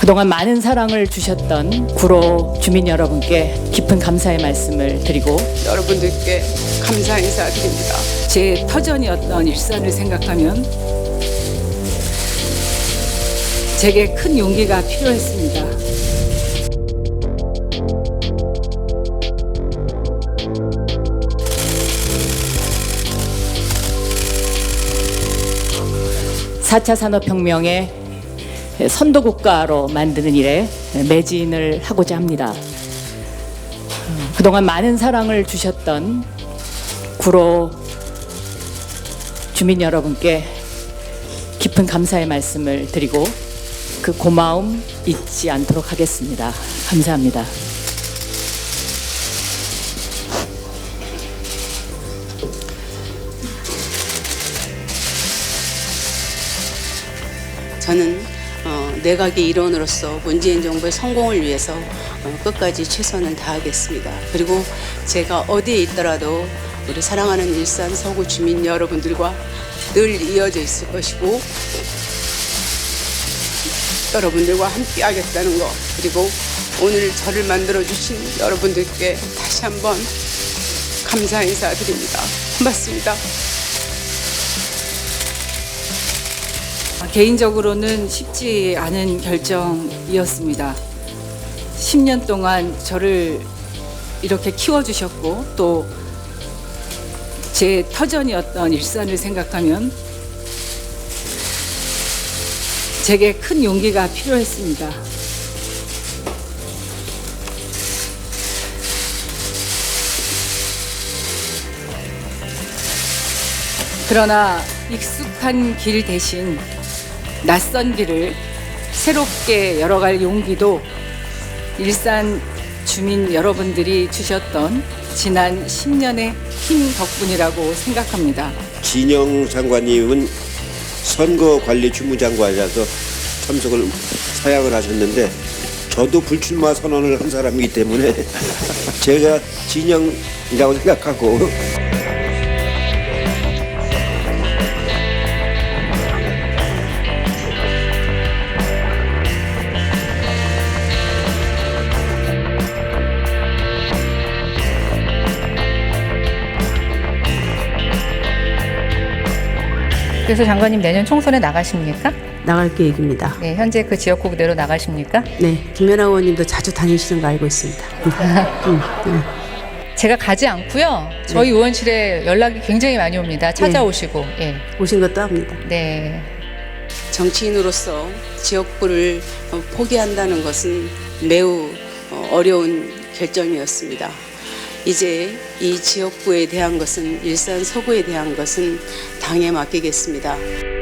그동안 많은 사랑을 주셨던 구로 주민 여러분께 깊은 감사의 말씀을 드리고 여러분들께 감사 인사드립니다. 제 터전이었던 일산을 생각하면 제게 큰 용기가 필요했습니다. 사차 산업혁명의 선도국가로 만드는 일에 매진을 하고자 합니다. 어, 그동안 많은 사랑을 주셨던 구로 주민 여러분께 깊은 감사의 말씀을 드리고 그 고마움 잊지 않도록 하겠습니다. 감사합니다. 저는 어, 내각의 일원으로서 문재인 정부의 성공을 위해서 어, 끝까지 최선을 다하겠습니다. 그리고 제가 어디에 있더라도 우리 사랑하는 일산 서구 주민 여러분들과 늘 이어져 있을 것이고 여러분들과 함께 하겠다는 거 그리고 오늘 저를 만들어 주신 여러분들께 다시 한번 감사 인사드립니다. 고맙습니다. 개인적으로는 쉽지 않은 결정이었습니다. 10년 동안 저를 이렇게 키워주셨고 또 제 터전이었던 일산을 생각하면 제게 큰 용기가 필요했습니다. 그러나 익숙한 길 대신 낯선 길을 새롭게 열어갈 용기도 일산 주민 여러분들이 주셨던 지난 10년의 힘 덕분이라고 생각합니다. 진영 장관님은 선거관리 주무장관이라서 참석을 사약을 하셨는데 저도 불출마 선언을 한 사람이기 때문에 제가 진영이라고 생각하고 그래서 장관님 내년 총선에 나가십니까? 나갈 계획입니다. 네, 현재 그 지역구 그대로 나가십니까? 네, 김연아 의원님도 자주 다니시는 거 알고 있습니다. 음, 음, 제가 가지 않고요. 저희 의원실에 연락이 굉장히 많이 옵니다. 찾아오시고. 예. 오신 것도 합니다. 네. 정치인으로서 지역구를 어, 포기한다는 것은 매우 어, 어려운 결정이었습니다. 이제 이 지역구에 대한 것은 일산 서구에 대한 것은 당에 맡기겠습니다.